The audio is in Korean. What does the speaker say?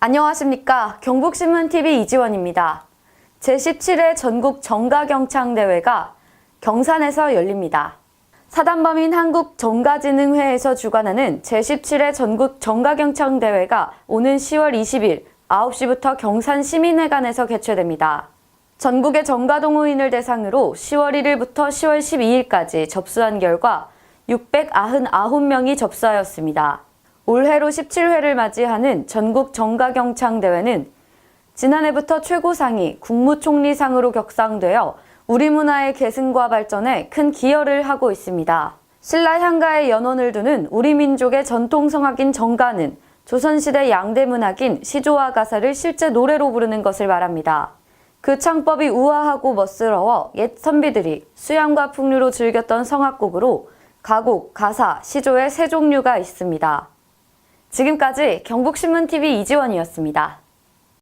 안녕하십니까. 경북신문TV 이지원입니다. 제17회 전국 정가경창대회가 경산에서 열립니다. 사단법인 한국정가진흥회에서 주관하는 제17회 전국 정가경창대회가 오는 10월 20일 9시부터 경산 시민회관에서 개최됩니다. 전국의 정가동호인을 대상으로 10월 1일부터 10월 12일까지 접수한 결과 699명이 접수하였습니다. 올해로 17회를 맞이하는 전국 정가경창대회는 지난해부터 최고상이 국무총리상으로 격상되어 우리 문화의 계승과 발전에 큰 기여를 하고 있습니다. 신라 향가의 연원을 두는 우리 민족의 전통 성악인 정가는 조선시대 양대 문학인 시조와 가사를 실제 노래로 부르는 것을 말합니다. 그 창법이 우아하고 멋스러워 옛 선비들이 수양과 풍류로 즐겼던 성악곡으로 가곡, 가사, 시조의 세 종류가 있습니다. 지금까지 경북신문TV 이지원이었습니다.